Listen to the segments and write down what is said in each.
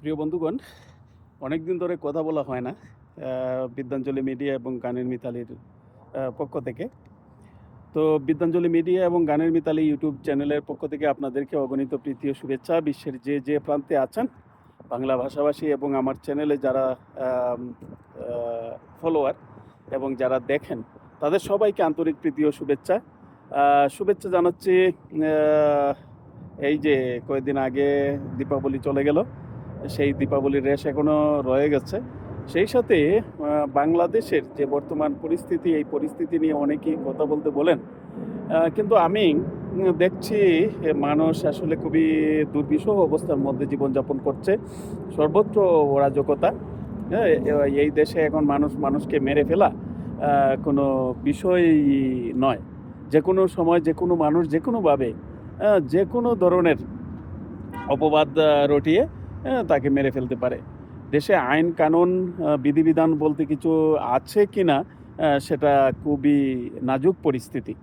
প্রিয় বন্ধুগণ অনেক দিন ধরে কথা বলা হয় না বিদ্যাঞ্জলি মিডিয়া এবং গানের মিতালির পক্ষ থেকে। তো বিদ্যাঞ্জলি মিডিয়া এবং গানের মিতালি ইউটিউব চ্যানেলের পক্ষ থেকে আপনাদেরকে অগণিত প্রীতি ও শুভেচ্ছা। বিশ্বের যে যে প্রান্তে আছেন, বাংলা ভাষাভাষী এবং আমার চ্যানেলে যারা ফলোয়ার এবং যারা দেখেন, তাদের সবাইকে আন্তরিক প্রীতি ও শুভেচ্ছা। শুভেচ্ছা জানাচ্ছি এই যে কয়েকদিন আগে দীপাবলি চলে গেল সেই দীপাবলির রেশ এখনও রয়ে গেছে। সেই সাথে বাংলাদেশের যে বর্তমান পরিস্থিতি এই পরিস্থিতি নিয়ে অনেকেই কথা বলতে বলেন। কিন্তু আমি দেখছি মানুষ আসলে খুবই দুর্বিষহ অবস্থার মধ্যে জীবনযাপন করছে। সর্বত্র অরাজকতা। হ্যাঁ, এই দেশে এখন মানুষ মানুষকে মেরে ফেলা কোনো বিষয় নয়। যে কোনো সময় যে কোনো মানুষ যে কোনোভাবে যে কোনো ধরনের অপবাদ রটিয়ে তাকে মেরে ফেলতে পারে। দেশে আইন কানুন বিধিবিধান বলতে কিছু আছে কি না সেটা খুবই নাজুক পরিস্থিতি।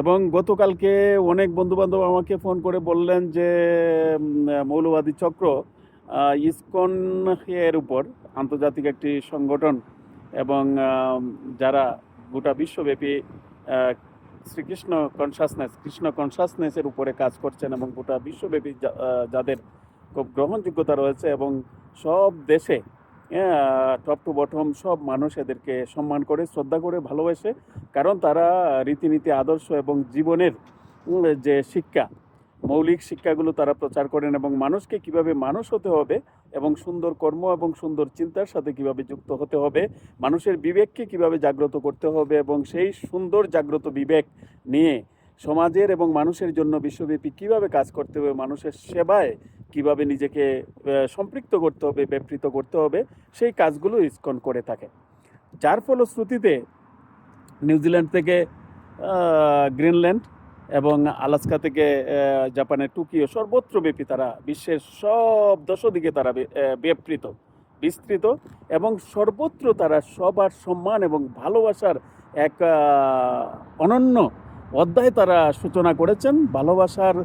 এবং গতকালকে অনেক বন্ধুবান্ধব আমাকে ফোন করে বললেন যে মৌলবাদী চক্র ইসকন এর উপর আন্তর্জাতিক একটি সংগঠন এবং যারা গোটা বিশ্বব্যাপী শ্রীকৃষ্ণ কনসাসনেস কৃষ্ণ কনসাসনেসের উপরে কাজ করছেন এবং গোটা বিশ্বব্যাপী যাদের খুব গ্রহণযোগ্যতা রয়েছে এবং সব দেশে টপ টু বটম সব মানুষ এদেরকে সম্মান করে, শ্রদ্ধা করে, ভালোবাসে। কারণ তারা রীতিনীতি, আদর্শ এবং জীবনের যে শিক্ষা, মৌলিক শিক্ষাগুলো তারা প্রচার করেন এবং মানুষকে কীভাবে মানুষ হতে হবে এবং সুন্দর কর্ম এবং সুন্দর চিন্তার সাথে কীভাবে যুক্ত হতে হবে, মানুষের বিবেককে কীভাবে জাগ্রত করতে হবে এবং সেই সুন্দর জাগ্রত বিবেক নিয়ে সমাজের এবং মানুষের জন্য বিশ্বব্যাপী কীভাবে কাজ করতে হবে, মানুষের সেবায় কীভাবে নিজেকে সম্পৃক্ত করতে হবে ব্যাপৃত করতে হবে, সেই কাজগুলো ইসকন করে থাকে। যার ফলশ্রুতিতে নিউজিল্যান্ড থেকে গ্রিনল্যান্ড এবং আলাস্কা থেকে জাপানের টোকিও সর্বত্র ব্যাপী তারা বিশ্বের সব দশদিকে তারা ব্যাপৃত বিস্তৃত এবং সর্বত্র তারা সবার সম্মান এবং ভালোবাসার এক অনন্য অধ্যায় তারা সূচনা করেছেন। ভালোবাসার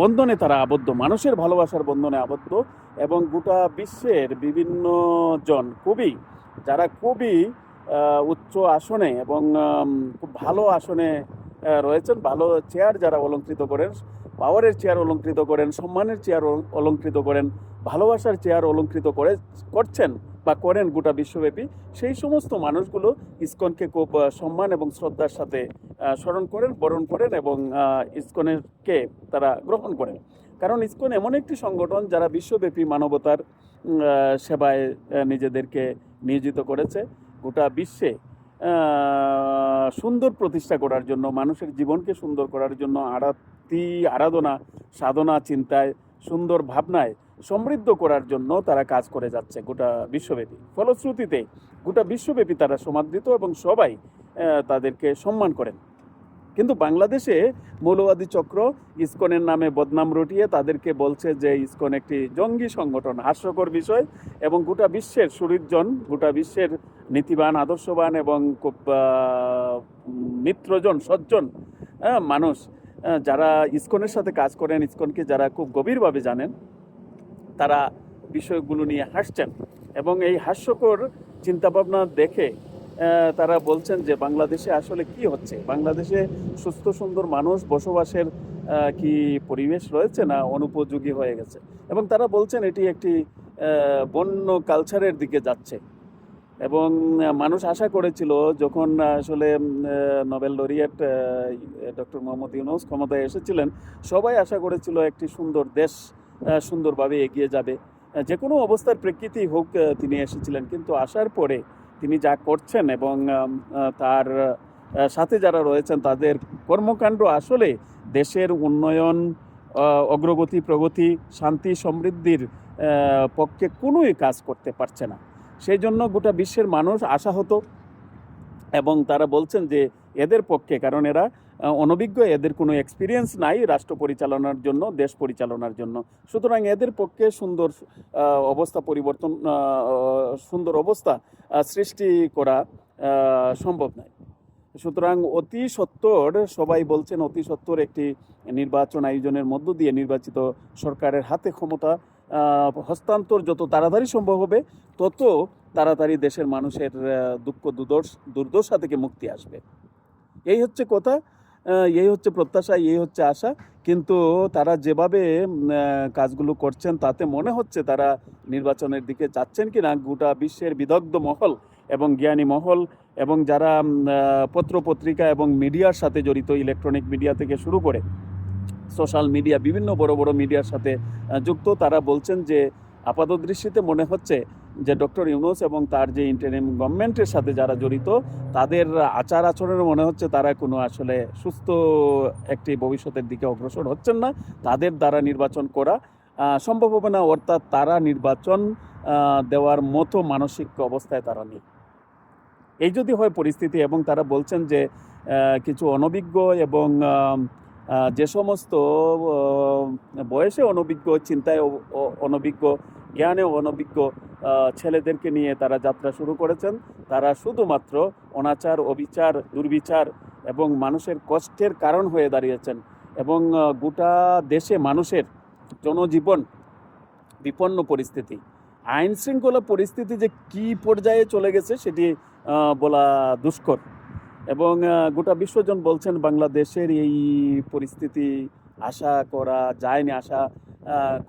বন্ধনে তারা আবদ্ধ, মানুষের ভালোবাসার বন্ধনে আবদ্ধ এবং গোটা বিশ্বের বিভিন্ন জন কবি, যারা কবি উচ্চ আসনে এবং খুব ভালো আসনে রয়েছেন, ভালো চেয়ার যারা অলঙ্কৃত করেন পাওয়ারের চেয়ার অলঙ্কৃত করেন, সম্মানের চেয়ার অলঙ্কৃত করেন, ভালোবাসার চেয়ার অলঙ্কৃত করে, করছেন বা করেন গোটা বিশ্বব্যাপী, সেই সমস্ত মানুষগুলো ইসকনকে খুব সম্মান এবং শ্রদ্ধার সাথে স্মরণ করেন, বরণ করেন এবং ইসকনেরকে তারা গ্রহণ করেন। কারণ ইসকন এমন একটি সংগঠন যারা বিশ্বব্যাপী মানবতার সেবায় নিজেদেরকে নিয়োজিত করেছে। গোটা বিশ্বে সুন্দর প্রতিষ্ঠা করার জন্য, মানুষের জীবনকে সুন্দর করার জন্য আরাতি, আরাধনা, সাধনা, চিন্তায়, সুন্দর ভাবনায় সমৃদ্ধ করার জন্য তারা কাজ করে যাচ্ছে গোটা বিশ্বব্যাপী। ফলশ্রুতিতে গোটা বিশ্বব্যাপী তারা সমাদৃত এবং সবাই তাদেরকে সম্মান করেন। কিন্তু বাংলাদেশে মৌলবাদী চক্র ইসকনের নামে বদনাম রটিয়ে তাদেরকে বলছে যে ইসকন একটি জঙ্গি সংগঠন হাস্যকর বিষয় এবং গোটা বিশ্বের সুহৃদজন গোটা বিশ্বের নীতিবান আদর্শবান এবং খুব মিত্রজন সজ্জন আহ, মানুষ যারা ইসকনের সাথে কাজ করেন ইসকনকে যারা খুব গভীরভাবে জানেন তারা বিষয়গুলো নিয়ে হাসছেন এবং এই হাস্যকর চিন্তাভাবনা দেখে তারা বলছেন যে বাংলাদেশে আসলে কি হচ্ছে? বাংলাদেশে সুস্থ, সুন্দর মানুষ বসবাসের কি পরিবেশ রয়েছে না অনুপযোগী হয়ে গেছে? এবং তারা বলছেন এটি একটি বন্য কালচারের দিকে যাচ্ছে। এবং মানুষ আশা করেছিল যখন আসলে Nobel laureate doctor Mohammad Yunus ক্ষমতায় এসেছিলেন, সবাই আশা করেছিল একটি সুন্দর দেশ সুন্দরভাবে এগিয়ে যাবে। যে কোনো অবস্থার প্রেক্ষিতে হোক তিনি এসেছিলেন। কিন্তু আসার পরে তিনি যা করছেন এবং তার সাথে যারা রয়েছেন তাদের কর্মকাণ্ড আসলে দেশের উন্নয়ন অগ্রগতি, প্রগতি, শান্তি, সমৃদ্ধির পক্ষে কোনোই কাজ করতে পারছে না। সেই জন্য গোটা বিশ্বের মানুষ আশাহত এবং তারা বলছেন যে এদের পক্ষে, কারণ এরা অনভিজ্ঞ, এদের কোনো এক্সপিরিয়েন্স নাই রাষ্ট্র পরিচালনার জন্য, দেশ পরিচালনার জন্য। সুতরাং এদের পক্ষে সুন্দর অবস্থা পরিবর্তন সুন্দর অবস্থা সৃষ্টি করা সম্ভব নয় সুতরাং অতি সত্বর সবাই বলছেন অতি সত্বর একটি নির্বাচন আয়োজনের মধ্য দিয়ে নির্বাচিত সরকারের হাতে ক্ষমতা হস্তান্তর যত তাড়াতাড়ি সম্ভব হবে, তত তাড়াতাড়ি দেশের মানুষের দুঃখ দুর্দশ থেকে মুক্তি আসবে। এই হচ্ছে কথা। এই হচ্ছে প্রত্যাশা, এই হচ্ছে আশা। কিন্তু তারা যেভাবে কাজগুলো করছেন, তাতে মনে হচ্ছে তারা নির্বাচনের দিকে যাচ্ছেন কি না গোটা বিশ্বের বিদগ্ধ মহল এবং জ্ঞানী মহল এবং যারা পত্রপত্রিকা এবং মিডিয়ার সাথে জড়িত, ইলেকট্রনিক মিডিয়া থেকে শুরু করে সোশ্যাল মিডিয়া, বিভিন্ন বড় বড় মিডিয়ার সাথে যুক্ত, তারা বলছেন যে আপাত দৃষ্টিতে মনে হচ্ছে যে ডক্টর ইউনুস এবং তার যে ইন্টারিম গভর্নমেন্টের সাথে যারা জড়িত, তাদের আচার আচরণে মনে হচ্ছে তারা কোনো আসলে সুস্থ একটি ভবিষ্যতের দিকে অগ্রসর হচ্ছেন না। তাদের দ্বারা নির্বাচন করা সম্ভব হবে না। অর্থাৎ তারা নির্বাচন দেওয়ার মতো মানসিক অবস্থায় তারা নেই। এই যদি হয় পরিস্থিতি এবং তারা বলছেন যে কিছু অনভিজ্ঞ এবং যে সমস্ত বয়সে অনভিজ্ঞ, চিন্তায় অনভিজ্ঞ জ্ঞানে অনভিজ্ঞ ছেলেদেরকে নিয়ে তারা যাত্রা শুরু করেছেন। তারা শুধুমাত্র অনাচার, অবিচার, দুর্বিচার এবং মানুষের কষ্টের কারণ হয়ে দাঁড়িয়েছেন এবং গোটা দেশে মানুষের জনজীবন বিপন্ন পরিস্থিতি। আইন শৃঙ্খলা পরিস্থিতি যে কি পর্যায়ে চলে গেছে সেটি বলা দুষ্কর এবং গোটা বিশ্বজন বলছেন বাংলাদেশের এই পরিস্থিতি আশা করা যায়নি, আশা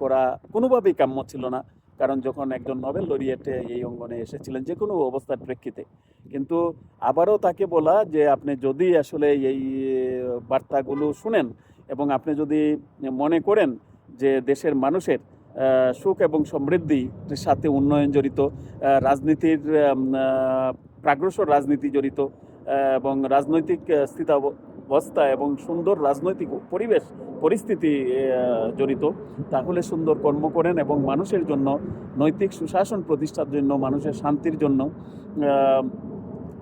করা কোনোভাবেই কাম্য ছিল না। কারণ যখন একজন নোবেল লরিয়েটে এই অঙ্গনে এসেছিলেন যে কোনো অবস্থার প্রেক্ষিতে। কিন্তু আবারও তাকে বলা যে আপনি যদি আসলে এই বার্তাগুলো শুনেন এবং আপনি যদি মনে করেন যে দেশের মানুষের সুখ এবং সমৃদ্ধির সাথে উন্নয়ন জড়িত রাজনীতির প্রাগ্রসর রাজনীতি জড়িত এবং রাজনৈতিক আহ, স্থিতাবস্থা এবং সুন্দর রাজনৈতিক পরিবেশ, পরিস্থিতি জড়িত। তাহলে সুন্দর কর্ম করেন এবং মানুষের জন্য, নৈতিক সুশাসন প্রতিষ্ঠার জন্য, মানুষের শান্তির জন্য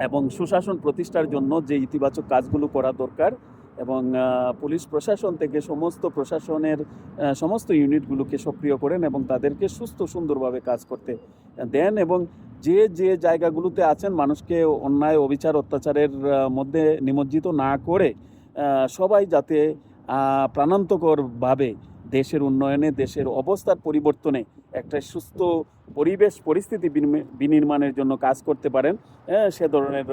এবং সুশাসন প্রতিষ্ঠার জন্য যে ইতিবাচক কাজগুলো করা দরকার এবং পুলিশ প্রশাসন থেকে সমস্ত প্রশাসনের সমস্ত ইউনিটগুলোকে সক্রিয় করেন এবং তাদেরকে সুস্থ সুন্দরভাবে কাজ করতে দেন এবং যে যে জায়গাগুলোতে আছেন মানুষকে অন্যায় অবিচার অত্যাচারের মধ্যে নিমজ্জিত না করে সবাই যাতে প্রাণান্তকরভাবে দেশের উন্নয়নে দেশের অবস্থার পরিবর্তনে একটা সুস্থ পরিবেশ পরিস্থিতি বিনির্মাণের জন্য কাজ করতে পারেন হ্যাঁ, সে ধরনের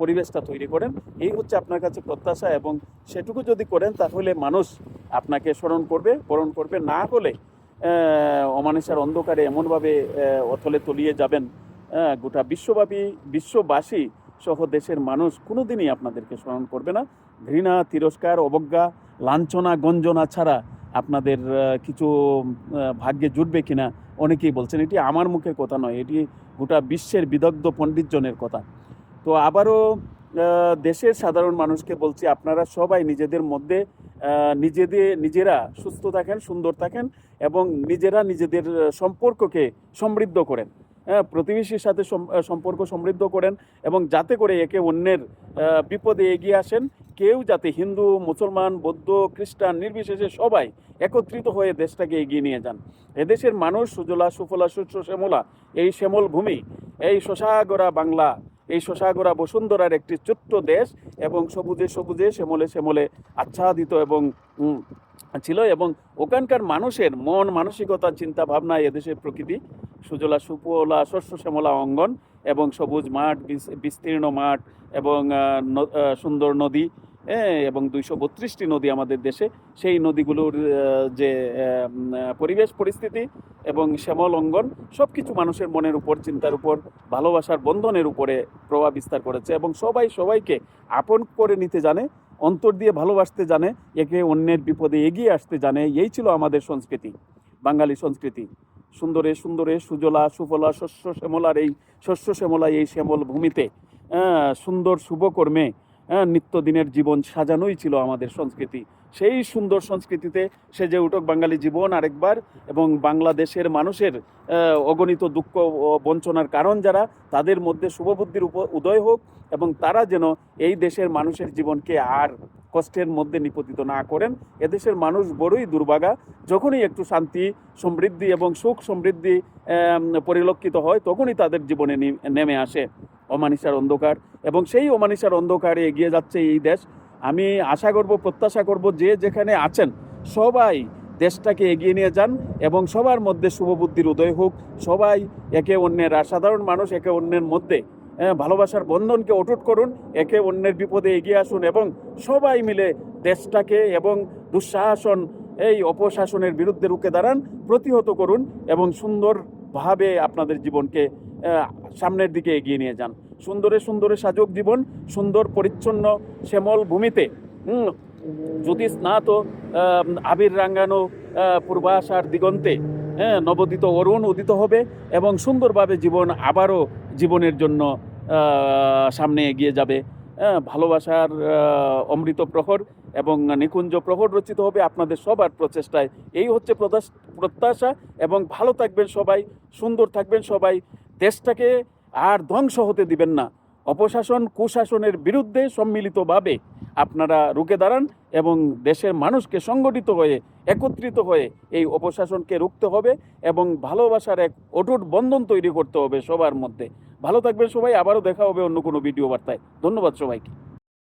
পরিবেশটা তৈরি করেন। এই হচ্ছে আপনার কাছে প্রত্যাশা এবং সেটুকু যদি করেন তাহলে মানুষ আপনাকে স্মরণ করবে বরণ করবে। না হলে অমানুষের অন্ধকারে এমনভাবে অথলে তলিয়ে যাবেন। গোটা বিশ্বব্যাপী, বিশ্ববাসী সহ দেশের মানুষ কোনোদিনই আপনাদেরকে স্মরণ করবে না। ঘৃণা, তিরস্কার, অবজ্ঞা, লাঞ্ছনা, গঞ্জনা ছাড়া আপনাদের কিছু ভাগ্যে জুটবে কিনা অনেকেই বলছেন, এটি আমার মুখের কথা নয়, এটি গোটা বিশ্বের বিদগ্ধ পণ্ডিতজনের কথা। তো আবারও দেশের সাধারণ মানুষকে বলছি, আপনারা সবাই নিজেদের মধ্যে নিজেদের, নিজেরা সুস্থ থাকেন, সুন্দর থাকেন এবং নিজেরা নিজেদের সম্পর্ককে সমৃদ্ধ করেন। হ্যাঁ প্রতিবেশীর সাথে সম্পর্ক সমৃদ্ধ করেন এবং যাতে করে একে অন্যের বিপদে এগিয়ে আসেন। কেউ যাতে হিন্দু, মুসলমান, বৌদ্ধ, খ্রিস্টান, নির্বিশেষে সবাই একত্রিত হয়ে দেশটাকে এগিয়ে নিয়ে যান। এদেশের মানুষ সুজলা, সুফলা শস্য শ্যামলা, এই শ্যামল ভূমি, এই শশাগরা বাংলা এই শশাগরা বসুন্ধরার একটি ছোট্ট দেশ এবং সবুজে সবুজে শ্যামলে শ্যামলে আচ্ছাদিত এবং ছিল এবং ওখানকার মানুষের মন, মানসিকতা, চিন্তা ভাবনা এদেশের প্রকৃতি, সুজলা, সুপলা, শস্য, শ্যামলা, অঙ্গন এবং সবুজ মাঠ, বিস- বিস্তীর্ণ মাঠ এবং সুন্দর নদী এবং দুইশো বত্রিশটি নদী আমাদের দেশে। সেই নদীগুলোর যে পরিবেশ পরিস্থিতি এবং শ্যামল অঙ্গন সব কিছু মানুষের মনের উপর, চিন্তার উপর, ভালোবাসার বন্ধনের উপরে প্রভাব বিস্তার করেছে এবং সবাই সবাইকে আপন করে নিতে জানে, অন্তর দিয়ে ভালোবাসতে জানে, একে অন্যের বিপদে এগিয়ে আসতে জানে। এই ছিল আমাদের সংস্কৃতি, বাঙালি সংস্কৃতি। সুন্দরে সুন্দরে সুজলা, সুফলা, শস্য শ্যামলার এই, শস্য শ্যামলা এই শ্যামল ভূমিতে সুন্দর শুভকর্মে আহ, নিত্যদিনের জীবন সাজানোই ছিল আমাদের সংস্কৃতি। সেই সুন্দর সংস্কৃতিতে সেজে উঠুক বাঙালি জীবন আরেকবার এবং বাংলাদেশের মানুষের অগণিত দুঃখ বঞ্চনার কারণ যারা তাদের মধ্যে শুভবুদ্ধির উদয় হোক এবং তারা যেন এই দেশের মানুষের জীবনকে আর কষ্টের মধ্যে নিপতিত না করেন। এদেশের মানুষ বড়ই দুর্ভাগা যখনই একটু শান্তি সমৃদ্ধি এবং সুখ সমৃদ্ধি পরিলক্ষিত হয় তখনই তাদের জীবনে নেমে আসে। অমানিসার অন্ধকার। এবং সেই অমানিসার অন্ধকারে এগিয়ে যাচ্ছে এই দেশ। আমি আশা করব প্রত্যাশা করব যে যেখানে আছেন সবাই দেশটাকে এগিয়ে নিয়ে যান এবং সবার মধ্যে শুভবুদ্ধির উদয় হোক। সবাই একে অন্যের সাধারণ মানুষ একে অন্যের মধ্যে আহ, ভালোবাসার বন্ধনকে অটুট করুন একে অন্যের বিপদে এগিয়ে আসুন এবং সবাই মিলে দেশটাকে এবং দুঃশাসন এই অপশাসনের বিরুদ্ধে রুখে দাঁড়ান প্রতিহত করুন এবং সুন্দরভাবে আপনাদের জীবনকে সামনের দিকে এগিয়ে নিয়ে যান। সুন্দরে সুন্দরে সাজক জীবন সুন্দর পরিচ্ছন্ন শ্যামল ভূমিতে। যদি স্নাত আবির রাঙ্গানো পূর্বাশার দিগন্তে। হ্যাঁ নবদিত অরুণ উদিত হবে এবং সুন্দরভাবে জীবন আবারও জীবনের জন্য সামনে এগিয়ে যাবে। হ্যাঁ, ভালোবাসার অমৃত প্রহর এবং নিকুঞ্জ প্রহর রচিত হবে আপনাদের সবার প্রচেষ্টায়। এই হচ্ছে প্রত্যাশা এবং ভালো থাকবেন সবাই সুন্দর থাকবেন সবাই। দেশটাকে আর ধ্বংস হতে দিবেন না। অপশাসন কুশাসনের বিরুদ্ধে সম্মিলিতভাবে আপনারা রুখে দাঁড়ান এবং দেশের মানুষকে সংগঠিত হয়ে, একত্রিত হয়ে এই অপশাসনকে রুখতে হবে এবং ভালোবাসার এক অটুট বন্ধন তৈরি করতে হবে সবার মধ্যে। ভালো থাকবেন সবাই, আবারও দেখা হবে অন্য কোনো ভিডিও বার্তায়। ধন্যবাদ সবাইকে।